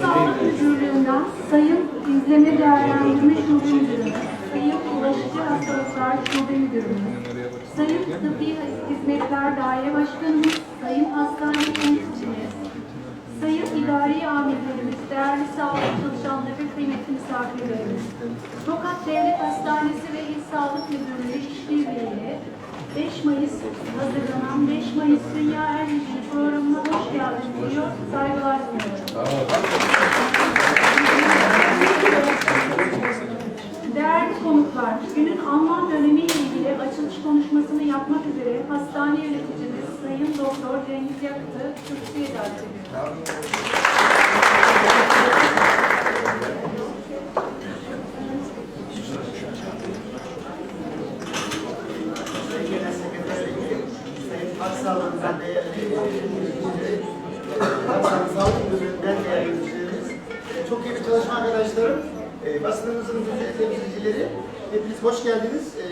Sağlık Sayın İzleme Değerlendirme Şube Sayın Ulaşıcı Hastalıklar Şube Sayın Tıbbi Hizmetler Daire Başkanımız, Sayın Hastane Yöneticimiz, Sayın İdari Amirlerimiz, değerli sağlık çalışanları ve kıymetli misafirlerimiz, Tokat Devlet Hastanesi ve İl Sağlık Müdürlüğü işbirliğiyle 5 Mayıs hazırlanan 5 Mayıs Dünya Er Gücü programına hoş geldiniz diyor, saygılar sunuyorum. Değerli konuklar, günün anlam dönemiyle ilgili açılış konuşmasını yapmak üzere hastane yöneticimiz Sayın Doktor Cengiz Yakıt'ı kürsüye davet çok iyi bir çalışma arkadaşlarım, e, basınımızın temsilcileri, hepiniz hoş geldiniz. E,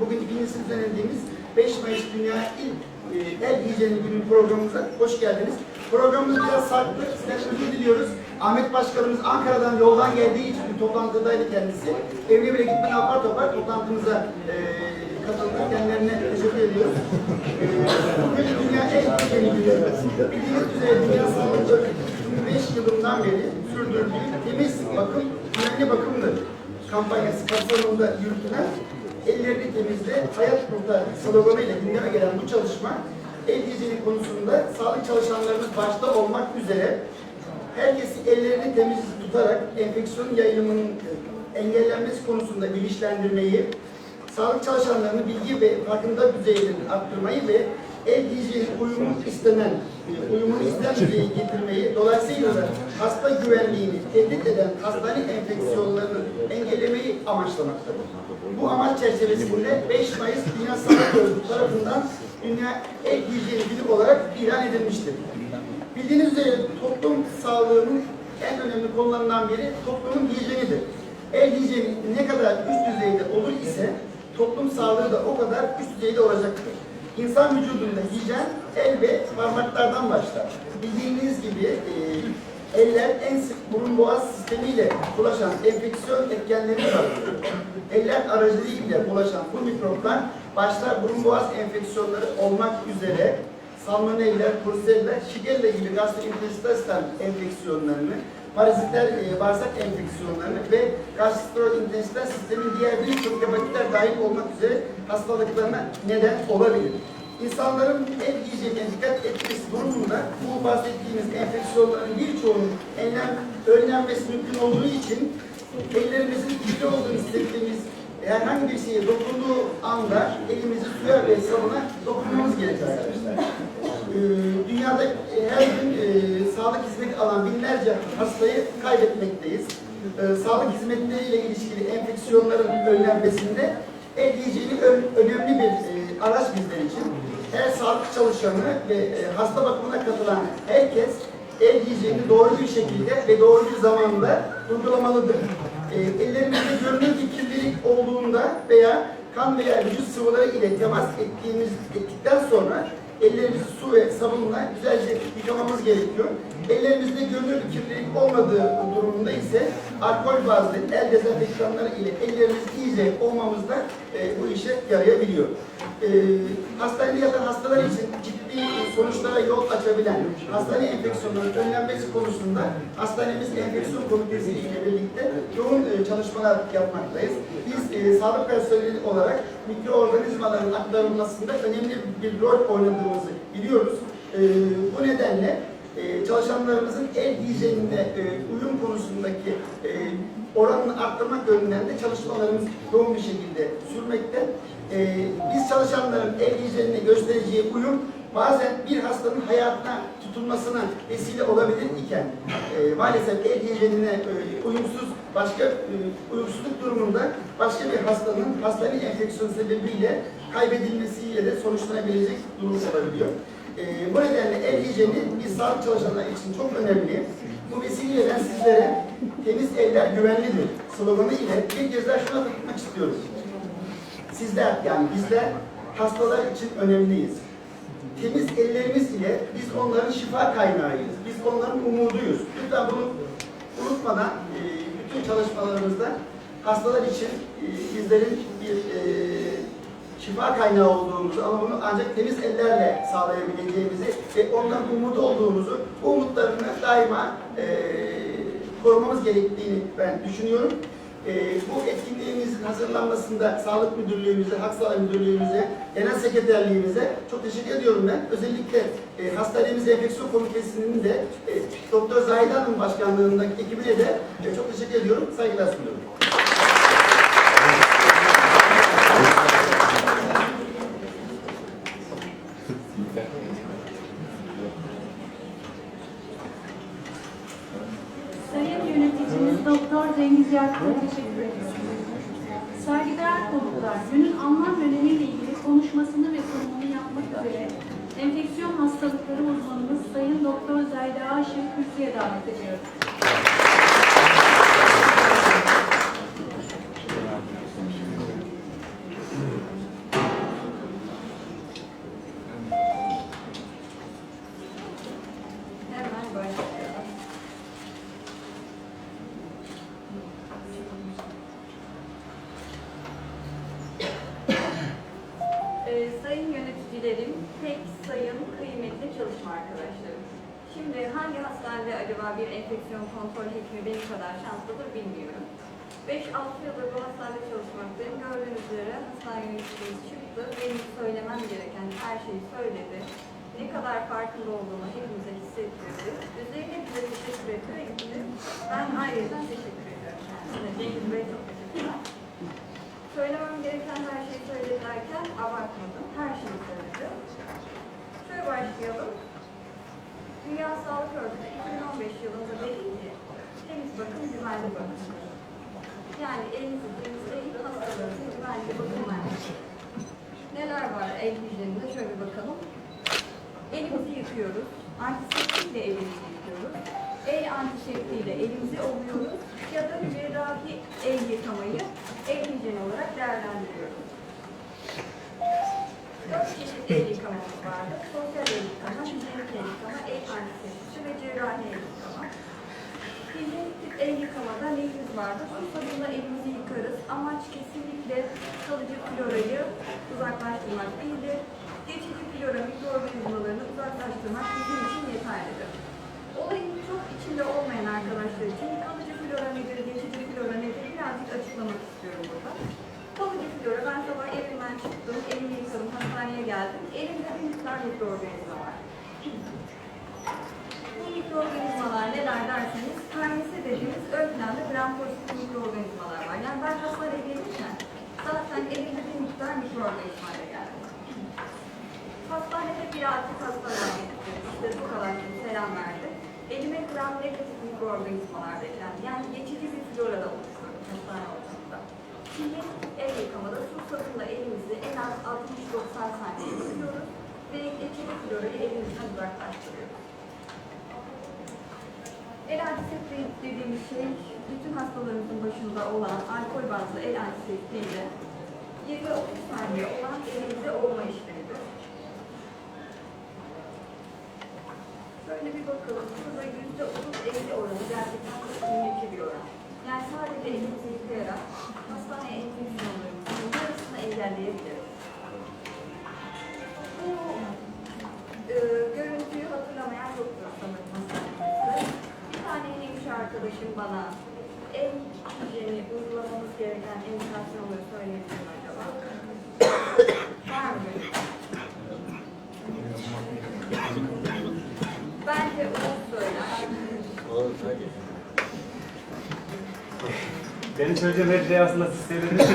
Bugün ikincisi düzenlediğimiz 5 Mayıs Dünya İlk e, El Hijyeni Günü programımıza hoş geldiniz. Programımız biraz farklı, sizden özür diliyoruz. Ahmet Başkanımız Ankara'dan yoldan geldiği için bir toplantıdaydı kendisi. Evine bile gitmeden apar topar toplantımıza e, katıldı. Kendilerine teşekkür ediyoruz. E, Bugün Dünya El Hijyeni Günü. Bildiğiniz üzere Dünya Sağlık Örgütü'nün 5 yılından beri sürdürdüğü temiz bakım, güvenli bakımdır kampanyası kapsamında yürütülen ellerini temizle, hayat kurtar sloganıyla gündeme gelen bu çalışma el hijyeni konusunda sağlık çalışanlarımız başta olmak üzere herkesi ellerini temiz tutarak enfeksiyon yayılımının engellenmesi konusunda bilinçlendirmeyi, sağlık çalışanlarını bilgi ve farkında düzeylerini arttırmayı ve el hijyeni uyumu istenen, e, uyumunu istenen düzeye getirmeyi, dolayısıyla da hasta güvenliğini tehdit eden hastane enfeksiyonlarını engellemeyi amaçlamaktadır. Bu amaç çerçevesinde 5 Mayıs Dünya Sağlık Örgütü tarafından Dünya El Hijyeni Günü olarak ilan edilmiştir. Bildiğiniz üzere toplum sağlığının en önemli konularından biri toplumun hijyenidir. El hijyeni ne kadar üst düzeyde olur ise toplum sağlığı da o kadar üst düzeyde olacaktır. İnsan vücudunda hijyen el ve parmaklardan başlar. Bildiğiniz gibi e, eller en sık burun boğaz sistemiyle bulaşan enfeksiyon etkenleri var. Eller aracılığıyla bulaşan bu mikroplar başta burun boğaz enfeksiyonları olmak üzere salmonella, brucella, shigella gibi gastrointestinal enfeksiyonlarını, parazitler, e, bağırsak enfeksiyonlarını ve gastrointestinal sistemin diğer birçok hepatitler dahil olmak üzere hastalıklarına neden olabilir. İnsanların el hijyenine dikkat etmesi durumunda bu bahsettiğimiz enfeksiyonların birçoğunun önlenmesi mümkün olduğu için ellerimizin kirli olduğunu hissettiğimiz herhangi bir şeye dokunduğu anda elimizi suya ve sabuna dokunmamız gerekir arkadaşlar. Ee, dünyada e, her gün e, sağlık hizmeti alan binlerce hastayı kaybetmekteyiz. Ee, sağlık hizmetleriyle ilişkili enfeksiyonların önlenmesinde ö- önemli bir e, araç bizler için. Her sağlık çalışanı ve e, hasta bakımına katılan herkes el hijyenini doğru bir şekilde ve doğru bir zamanda uygulamalıdır. E, ellerimizde görünür bir kirlilik olduğunda veya kan veya vücut sıvıları ile temas ettiğimiz ettikten sonra ellerimizi su ve sabunla güzelce yıkamamız gerekiyor. Ellerimizde görünür bir kirlilik olmadığı durumunda ise alkol bazlı el dezenfektanları ile ellerimizi iyice olmamızda e, bu işe yarayabiliyor. E, hastanede yatan hastalar için ciddi sonuçlara yol açabilen hastane enfeksiyonlarının önlenmesi konusunda hastanemiz enfeksiyon komitesi ile birlikte yoğun e, çalışmalar yapmaktayız. Biz e, sağlık personeli olarak mikroorganizmaların aktarılmasında önemli bir rol oynadığımızı biliyoruz. E, bu nedenle e, çalışanlarımızın el hijyenine e, uyum konusundaki e, oranını arttırmak yönünde de çalışmalarımız yoğun bir şekilde sürmekte. E, biz çalışanların el hijyenine göstereceği uyum bazen bir hastanın hayatına tutulmasına vesile olabilir iken e, maalesef el hijyenine e, uyumsuz başka e, uyumsuzluk durumunda başka bir hastanın hastane enfeksiyonu sebebiyle kaybedilmesiyle de sonuçlanabilecek durum olabiliyor. E, bu nedenle el hijyeni biz sağlık çalışanları için çok önemli. Bu vesileyle ben sizlere temiz eller güvenlidir sloganı ile bir kez daha şuna tutmak istiyoruz. Sizler yani bizler hastalar için önemliyiz. Temiz ellerimiz ile biz onların şifa kaynağıyız. Biz onların umuduyuz. Lütfen bunu unutmadan e, bütün çalışmalarımızda hastalar için e, bizlerin bir e, şifa kaynağı olduğumuzu ama bunu ancak temiz ellerle sağlayabileceğimizi ve onların umudu olduğumuzu, umutlarını daima korumamız gerektiğini ben düşünüyorum. E, bu etkinliğimizin hazırlanmasında Sağlık Müdürlüğümüze, Halk Sağlığı Müdürlüğümüze, Genel Sekreterliğimize çok teşekkür ediyorum ben. Özellikle e, Hastanemiz Enfeksiyon Komitesi'nin de e, Doktor Zahide Hanım başkanlığındaki ekibine de e, çok teşekkür ediyorum. Saygılar sunuyorum. Sayın Cengiz Yakup'a teşekkür ediyorum. Saygıdeğer konuklar, günün anlam ve önemiyle ilgili konuşmasını ve sunumunu yapmak üzere enfeksiyon hastalıkları uzmanımız Sayın Doktor Zayda Aşık kürsüye davet ediyorum. Hemen başlayalım. Ee, sayın yöneticilerim, pek sayın kıymetli çalışma arkadaşlarım. Şimdi hangi hastanede acaba bir enfeksiyon kontrol hekimi benim kadar şanslıdır bilmiyorum. 5-6 yıldır bu hastanede çalışmaktayım. Gördüğünüz üzere hastane yöneticimiz çıktı. Benim söylemem gereken her şeyi söyledi. Ne kadar farkında olduğunu hepimize hissettirdi. Üzerine bize teşekkür etti ve gitti. Ben ayrıca teşekkür ediyorum kendisine. Cengiz Bey çok teşekkürler. Söylemem gereken her şeyi söyledi derken abartmadım. Her şeyi söyledi. Şöyle başlayalım. Dünya Sağlık Örgütü 2015 yılında dedi ki temiz bakım güvenli bakım. Yani elinizi temizleyin, hastalarınıza güvenli bakım vermek. Neler var el hijyeninde şöyle bir bakalım. Elimizi yıkıyoruz. Antiseptikle elimizi yıkıyoruz. El antiseptiğiyle elimizi ovuyoruz. Ya da cerrahi el yıkamayı el hijyeni olarak değerlendiriyoruz. Dört çeşit el yıkamamız vardı. Sosyal el yıkama, hijyenik el yıkama, el antiseptisi ve cerrahi el yıkama. Tip el yıkamada neyimiz vardı? Su sabunla elimizi yıkarız. Amaç kesinlikle kalıcı florayı uzaklaştırmak değildir. Geçici flora mikroorganizmalarını uzaklaştırmak bizim için yeterlidir. Olayın çok içinde olmayan arkadaşlar için kalıcı flora nedir, geçici flora nedir birazcık açıklamak istiyorum burada. Kalıcı flora, ben sabah evimden çıktım, elimi yıkadım, hastaneye geldim. Elimde bir miktar mikroorganizma var. Mikroorganizmalar neler derseniz, karnesi dediğimiz ön planda gram pozitif mikroorganizmalar var. Yani ben hastaneye gelirken zaten elimde bir miktar mikroorganizmayla geldim. Hastanede bir artık hastalar getirdim. İşte bu kadar şimdi selam verdi. Elime gram negatif mikroorganizmalar beklendi. Yani geçici bir flora da oluşturdu hastane ortamında. Şimdi el yıkamada su sabunla elimizi en az 60-90 saniye yıkıyoruz ve geçici florayı elimizden uzaklaştırıyoruz. El antiseptik dediğimiz şey bütün hastalarımızın başında olan alkol bazlı el antiseptiğiyle 20-30 saniye olan elimize olma işlemidir. Şöyle bir bakalım. Burada yüzde otuz elli oranı gerçekten çok kıymetli bir oran. Yani sadece elimizi yıkayarak hastane enfeksiyonlarımızın yarısını engelleyebiliriz. Bana en hijyeni uygulamamız gereken indikasyonları söyleyebilir mi acaba? Var mı böyle? Bence onu söyler. Benim söyleyeceğim her şey aslında siz söylediniz.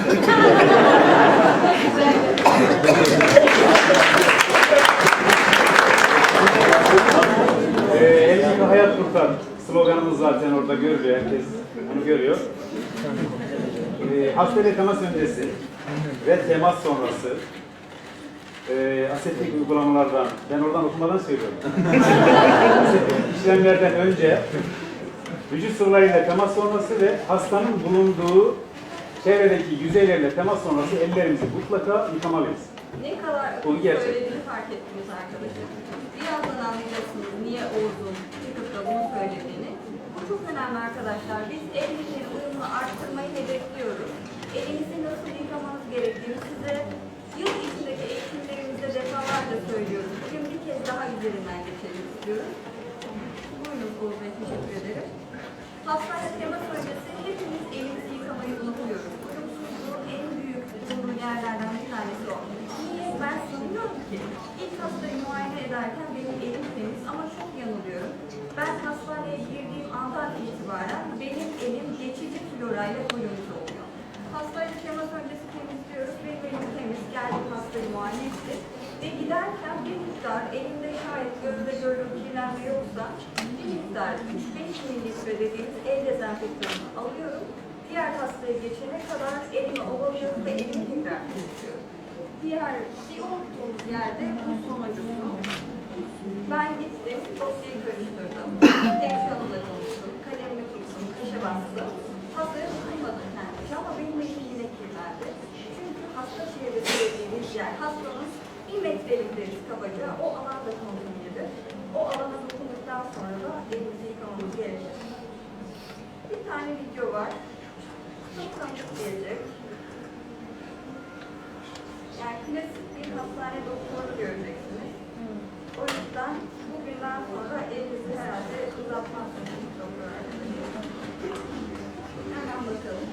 ee, Elbette hayat kurtar. Sloganımız zaten orada görülüyor. Herkes bunu görüyor. Ee, hastayla temas öncesi ve temas sonrası e, asetlik uygulamalardan, ben oradan okumadan söylüyorum. işlemlerden önce vücut sıvılarıyla temas sonrası ve hastanın bulunduğu çevredeki yüzeylerle temas sonrası ellerimizi mutlaka yıkamalıyız. Ne kadar Bu akıllı gerçek. söylediğini fark ettiniz arkadaşım. Birazdan anlayacaksınız niye Oğuz'un çıkıp da bunu söylediğini. Çok önemli arkadaşlar. Biz elimizin uyumunu arttırmayı hedefliyoruz. Elinizi nasıl yıkamanız gerektiğini size yıl içindeki eğitimlerimizde defalarca söylüyoruz. Bugün bir kez daha üzerinden geçelim istiyoruz. Buyurun Oğuz Bey, teşekkür ederim. Hastane temas öncesi hepimiz elimizi yıkamayı unutuyoruz. Uyumsuzluğun en büyük bulunduğu yerlerden bir tanesi o. Niye? Ben sanıyorum ki ilk hastayı muayene ederken benim elim temiz ama çok yanılıyorum. Ben itibaren benim elim geçici florayla uyumlu oluyor. Hastayla temas öncesi temizliyoruz. Benim elim temiz. Geldim hastayı muayene ettik. Ve giderken bir miktar elimde şayet gözle görülür kirlenme yoksa bir miktar 3-5 mililitre dediğimiz el dezenfektanını alıyorum. Diğer hastaya geçene kadar elimi ovalıyorum ve elimi tekrar. Diğer bir unuttuğumuz yerde bu sonuncusu. Ben gittim, dosyayı karıştırdım. Konuştum, kalemimi kaşe bastım. Hastaya dokunmadım kendisi ama benim elim yine kirlendi. Çünkü hasta çevresi dediğimiz yer, hastanın bir metrelik deriz kabaca, o alan da kontrolüdür. O alana dokunduktan sonra da elimizi yıkamamız gerekir. Bir tane video var. Çok tanıdık gelecek. Yani klasik bir hastane doktoru göreceksiniz. O yüzden bugünden sonra elinizi herhalde uzatmazsınız. Hemen bakalım.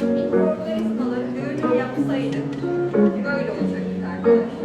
Mikroorganizmaları görünür yapsaydık böyle olacaktı arkadaşlar.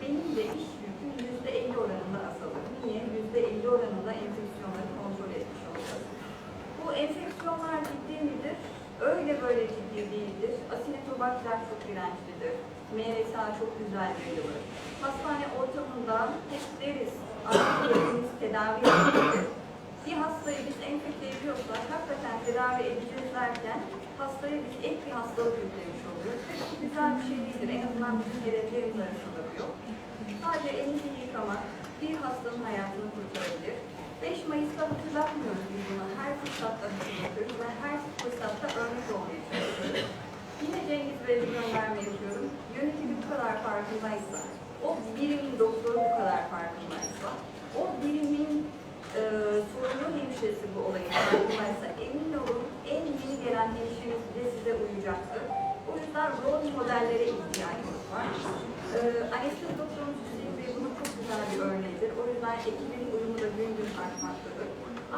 Benim de iş yüküm yüzde elli oranında azalır. Niye? Yüzde elli oranında enfeksiyonları kontrol etmiş olacağız. Bu enfeksiyonlar ciddi midir? Öyle böyle ciddi değildir. Asinetobakter çok dirençlidir. MRSA çok güzel yayılır. Hastane ortamında hep deriz, yerimiz tedavi edilir. Bir hastayı biz enfekte ediyorsak hakikaten tedavi edeceğiz derken hastaya biz ek bir hastalık yüklemiş oluyoruz. Güzel bir şey değildir. En azından bizim hedeflerimiz arasında bu yok. Sadece elinizi yıkamak bir hastanın hayatını kurtarabilir. 5 Mayıs'ta hatırlatmıyoruz biz bunu. Her fırsatta hatırlatıyoruz ve her fırsatta örnek olmaya çalışıyoruz. Yine Cengiz Bey'e bir gönderme yapıyorum. Yönetimi bu kadar farkındaysa, o birimin doktoru bu kadar farkındaysa, o birimin e, sorumlu hemşiresi bu olayın farkındaysa emin olun en yeni gelen hemşireniz de size uyacaktır. O yüzden rol modellere ihtiyacımız var. E, anestezi doktorumuz Hüseyin Bey bunun çok güzel bir örneğidir. O yüzden ekibin uyumu da gün gün artmaktadır.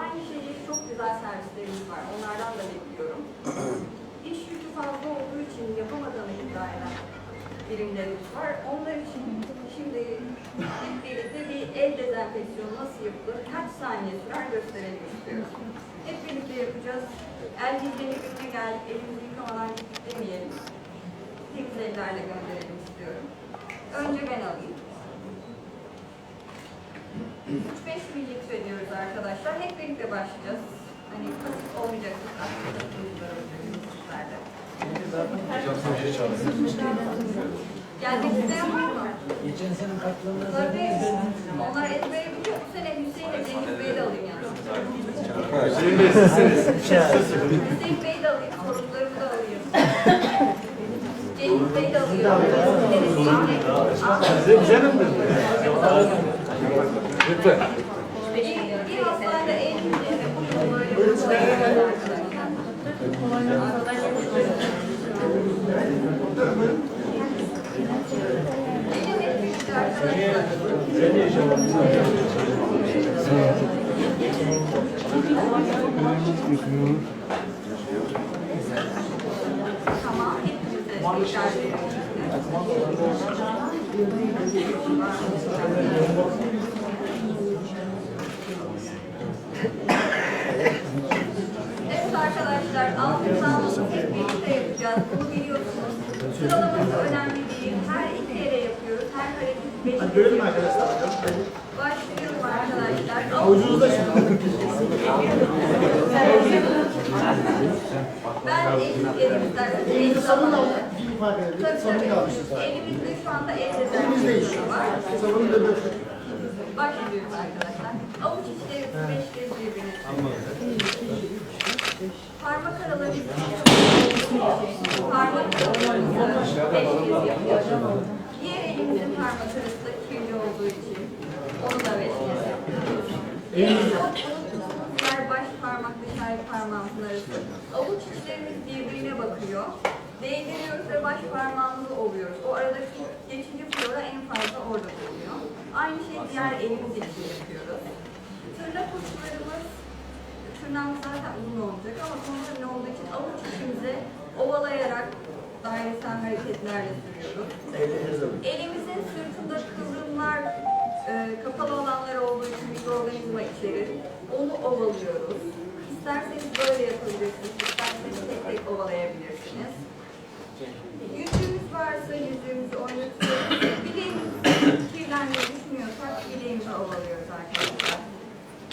Aynı şeyde çok güzel servislerimiz var. Onlardan da bekliyorum. İş yükü fazla olduğu için yapamadığını iddia eden birimlerimiz var. Onlar için şimdi hep birlikte bir el dezenfeksiyonu nasıl yapılır, kaç saniye sürer gösterelim istiyoruz. Hep birlikte yapacağız. El hijyeni gününe geldik, elimizi yıkamadan gittik demeyelim. Temiz ellerle gönderelim istiyorum. Önce ben alayım. 3-5 mililitre diyoruz arkadaşlar. Hep birlikte başlayacağız. Hani basit olmayacak. Aklınızda olacak sizlerle. Gelmek isteyen var mı? Geçen sene Tabii. Onlar ezbere biliyor. Bu sene Hüseyin'le Cengiz Bey'i de alayım yani. Hüseyin Bey sizsiniz. Hüseyin Bey'i de alayım. Sorunlarımı da alayım. Cengiz Bey'i de alıyorum. Bize, bize mi Lütfen. Bir, bir hastanede en böyle arkadaşlar. Tamam, hepimize Evet arkadaşlar, altın sağlığını hep birlikte yapacağız. Bunu biliyorsunuz. Sıralaması önemli değil. Her iki yere yapıyoruz. Her hareket beş Hadi kere görelim yapıyoruz. arkadaşlar. Başlıyorum arkadaşlar. Avucunuzda. Ben eşlik edeyim isterseniz. El İfade edelim. Tabii Sabun tabii. Elimizde şu anda el Elimizde iş. dezenfektanı var. Sabunu da dök. Başlıyoruz arkadaşlar. Avuç içleri beş kez birbirine Parmak aralarını parmak aralarını beş kez yapıyoruz. Diğer elimizin parmak arası da kirli olduğu için onu da beş kez yapıyoruz. Elimizi unuttuğumuz yer baş parmakla şahit parmağımızın arası. Avuç içlerimiz birbirine bakıyor. Değdiriyoruz ve baş parmağımızı ovuyoruz. O aradaki geçici flora en fazla orada bulunuyor. Aynı şeyi diğer elimiz için yapıyoruz. Tırnak uçlarımız tırnağımız zaten uzun olacak ama kontrol olduğu için avuç içimizi ovalayarak dairesel hareketlerle sürüyoruz. Elimizin sırtında kıvrımlar, e, kapalı alanlar olduğu için mikroorganizma içerir. Onu ovalıyoruz. İsterseniz böyle yapabilirsiniz, isterseniz tek tek ovalayabilirsiniz. Yüzüğümüz varsa yüzüğümüzü oynatıyoruz. Bileğimiz kirlendiğini düşünüyorsak bileğimizi ovalıyoruz arkadaşlar.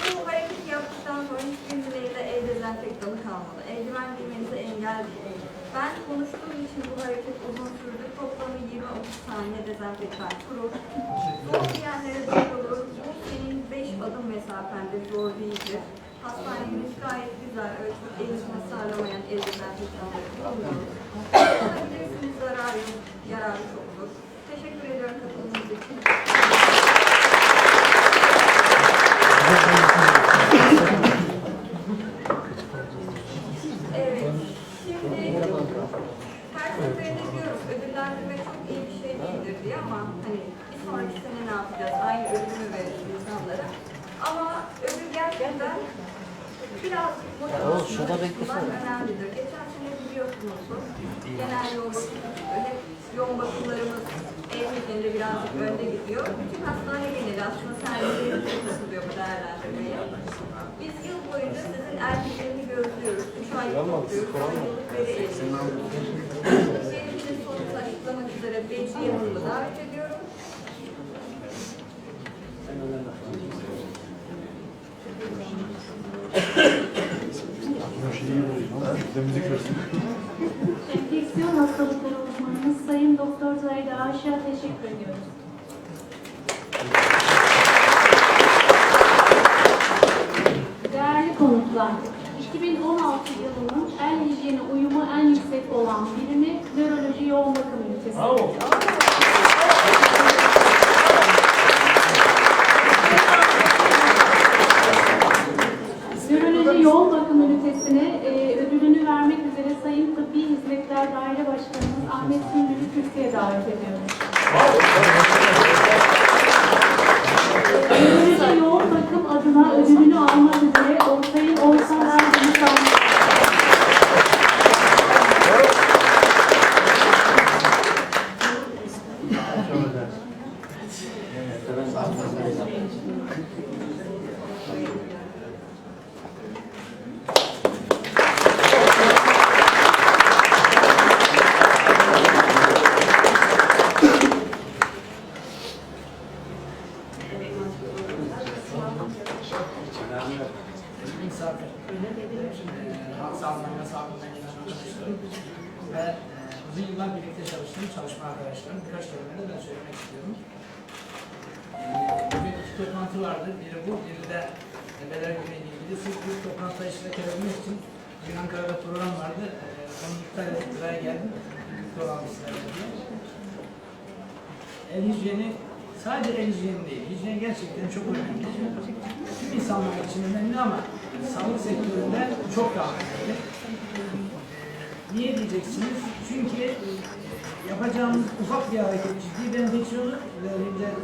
Bu hareketi yaptıktan sonra hiçbir bileğde el dezenfektanı kalmadı. Eldiven giymenize engel değil. Ben konuştuğum için bu hareket uzun sürdü. Toplamı 20-30 saniye dezenfektan kurur. Zor diyenlere duyurulur. Bu senin 5 adım mesafende zor değildir. Hastanemiz gayet güzel, çok eğitimini sağlamayan el dezenfektanları kullanıyoruz. Kullanabilirsiniz, zararı yok, yararı çok olur. Teşekkür ediyorum katılımınız için. Evet. Şimdi her seferinde diyoruz ödüllendirme çok iyi bir şey değildir diye ama hani bir sonraki sene ne yapacağız? Aynı ödülü veririz insanlara. Ama ödül gerçekten birazcık motivasyon önemlidir. Geçen biliyorsunuz genel yoğun bakım hep yoğun bakımlarımız en üzerinde birazcık önde gidiyor. Bütün hastane geneli aslında servislerimize katılıyor bu değerlendirmeye. Biz yıl boyunca sizin erkeklerini gözlüyoruz. Üç ay topluyoruz. Ayrılıkları eğleniyoruz. İşlerimizin sonucu açıklamak üzere Bedri Hanım'ı davet ediyorum. Enfeksiyon hastalıkları uzmanımız Sayın Doktor Zahide Aşık'a teşekkür ediyoruz. Değerli konuklar, 2016 yılının en hijyene uyumu en yüksek olan birimi nöroloji yoğun bakım ünitesi. Nöroloji yoğun bakım ünitesine e, ödülünü vermek üzere Sayın Tıbbi Hizmetler Daire Başkanımız Ahmet Sündür'ü kürsüye davet ediyoruz. Sadece el hijyeni değil. Hijyen gerçekten çok önemli. Tüm insanlar için önemli ama sağlık sektöründe çok daha önemli. Niye diyeceksiniz? Çünkü yapacağımız ufak bir hareket ciddi bir enfeksiyonu ve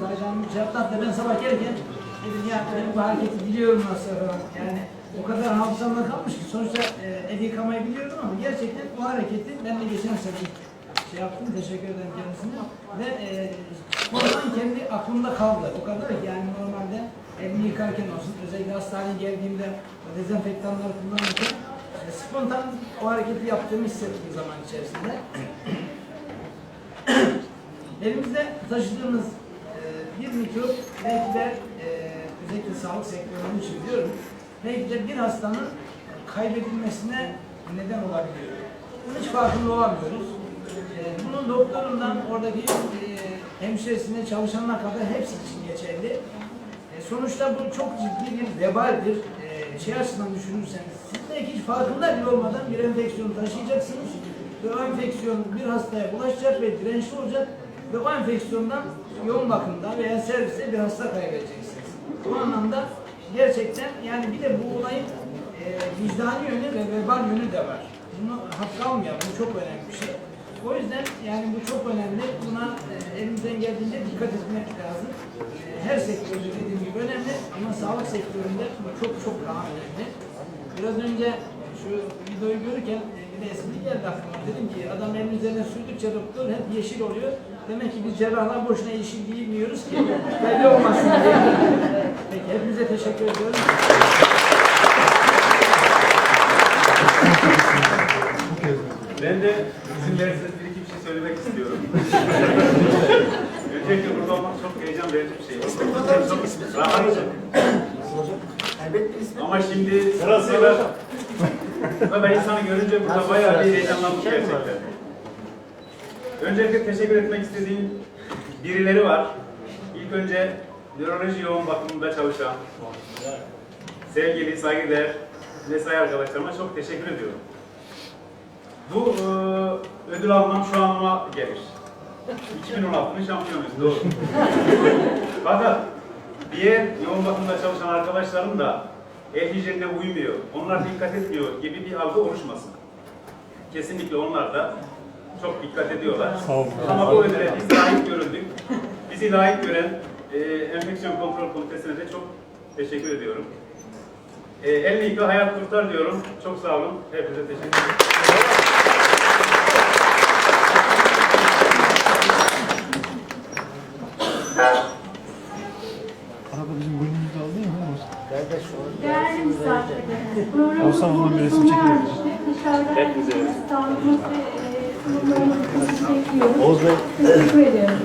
bacağım cevaptan da ben sabah gelirken dedim ya ben bu hareketi biliyorum nasıl falan. Yani o kadar hafızamda kalmış ki sonuçta e, el yıkamayı biliyorum ama gerçekten bu hareketi ben de geçen sene şey yaptım teşekkür ederim kendisine ve e, spontan kendi aklımda kaldı. O kadar yani normalde elimi yıkarken olsun özellikle hastaneye geldiğimde dezenfektanları kullanırken e, spontan o hareketi yaptığımı hissettim zaman içerisinde. Elimizde taşıdığımız e, bir mikrop belki de e, özellikle sağlık sektörünün için diyorum, belki de bir hastanın kaybedilmesine neden olabiliyor. Bunun hiç farkında olamıyoruz. E, bunun doktorundan oradaki e, hemşiresine çalışanına kadar hepsi için geçerli. E, sonuçta bu çok ciddi bir vebaldir. E, şey açısından düşünürseniz, siz belki hiç farkında bile olmadan bir enfeksiyon taşıyacaksınız ve o enfeksiyon bir hastaya bulaşacak ve dirençli olacak ve o enfeksiyondan yoğun bakımda veya serviste bir hasta kaybedeceksiniz. Bu anlamda gerçekten yani bir de bu olayın e, vicdani yönü ve verbal yönü de var. Bunu hafife almayalım, bu çok önemli bir şey. O yüzden yani bu çok önemli. Buna e, elimizden geldiğince dikkat etmek lazım. E, her sektörde dediğim gibi önemli ama sağlık sektöründe bu çok çok daha önemli. Biraz önce şu videoyu görürken e, bir de espri geldi aklıma. Dedim ki adam elin üzerine sürdükçe doktor hep yeşil oluyor. Demek ki biz cerrahlar boşuna yeşil giymiyoruz ki belli olmasın diye. Peki hepinize teşekkür ediyorum. Ben de izin verirseniz bir iki bir şey söylemek istiyorum. Öncelikle burada olmak çok heyecan verici bir şey. Çok rahat. Elbette ismi. Ama şimdi sırasıyla ben insanı görünce burada bayağı bir heyecanlandım gerçekten. Öncelikle teşekkür etmek istediğim birileri var. İlk önce nöroloji yoğun bakımında çalışan sevgili, saygıdeğer mesai arkadaşlarıma çok teşekkür ediyorum. Bu e, ödül almam şu anıma gelir. 2016'nın şampiyonuyuz, doğru. Fakat diğer yoğun bakımda çalışan arkadaşlarım da el hijyenine uymuyor, onlar dikkat etmiyor gibi bir algı oluşmasın. Kesinlikle onlar da çok dikkat ediyorlar. Ama bu ödüle biz layık görüldük. Bizi layık gören e, Enfeksiyon Kontrol Komitesi'ne de çok teşekkür ediyorum. E, elini yıka hayat kurtar diyorum. Çok sağ olun. Hepinize teşekkür ederim. Arada bizim bölümümüzde aldı ya. Değerli misafirlerimiz, programımız burada sona erdi. Dışarıda herkese sağlığımız ve e, sunumlarımızı bekliyoruz. Teşekkür ediyorum.